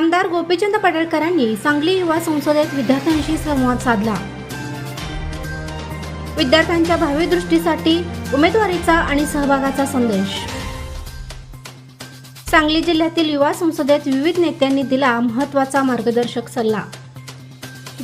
आमदार गोपीचंद पडळकरांनी सांगली युवा संसदेत विद्यार्थ्यांशी संवाद साधला. विद्यार्थ्यांच्या भावी दृष्टीसाठी उमेदवारीचा आणि सहभागाचा संदेश. सांगली जिल्ह्यातील युवा संसदेत विविध नेत्यांनी दिला महत्त्वाचा मार्गदर्शक सल्ला.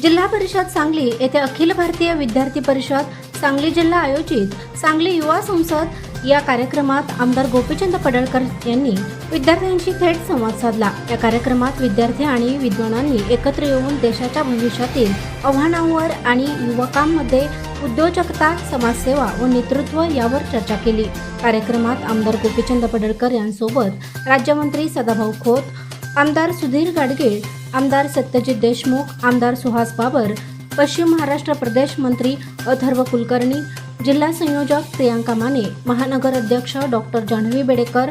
जिल्हा परिषद सांगली येथे अखिल भारतीय विद्यार्थी परिषद सांगली जिल्हा आयोजित सांगली युवा संसद या कार्यक्रमात आमदार गोपीचंद पडळकर यांनी विद्यार्थ्यांशी थेट संवाद साधला. या कार्यक्रमात विद्यार्थी आणि विद्वानांनी एकत्र येऊन देशाच्या भविष्यातील आव्हानांवर आणि युवकांमध्ये उद्योजकता समाजसेवा व नेतृत्व यावर चर्चा केली. कार्यक्रमात आमदार गोपीचंद पडळकर यांसोबत राज्यमंत्री सदाभाऊ खोत आमदार सुधीर गाडगीळ आमदार सत्यजित देशमुख आमदार सुहास बाबर पश्चिम महाराष्ट्र प्रदेश मंत्री अथर्व कुलकर्णी जिल्हा संयोजक प्रियांका माने महानगर अध्यक्ष डॉक्टर जान्हवी बेडेकर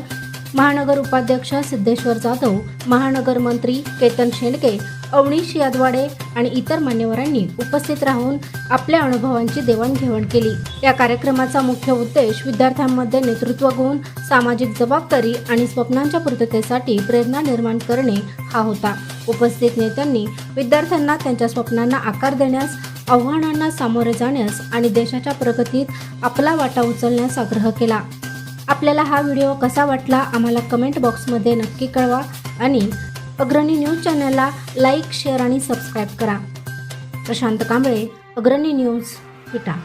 महानगर उपाध्यक्ष सिद्धेश्वर जाधव महानगर मंत्री केतन शेंडके अवनीश यादवाडे आणि इतर मान्यवरांनी उपस्थित राहून आपल्या अनुभवांची देवाणघेवाण केली. या कार्यक्रमाचा मुख्य उद्देश विद्यार्थ्यांमध्ये नेतृत्व गुण सामाजिक जबाबदारी आणि स्वप्नांच्या पूर्ततेसाठी प्रेरणा निर्माण करणे हा होता. उपस्थित नेत्यांनी विद्यार्थ्यांना त्यांच्या स्वप्नांना आकार देण्यास आव्हानांना सामोरे जाण्यास आणि देशाच्या प्रगतीत आपला वाटा उचलण्यास आग्रह केला. आपल्याला हा व्हिडिओ कसा वाटला आम्हाला कमेंट बॉक्समध्ये नक्की कळवा आणि अग्रणी न्यूज चॅनलला लाईक शेअर आणि सबस्क्राईब करा. प्रशांत कांबळे अग्रणी न्यूज विटा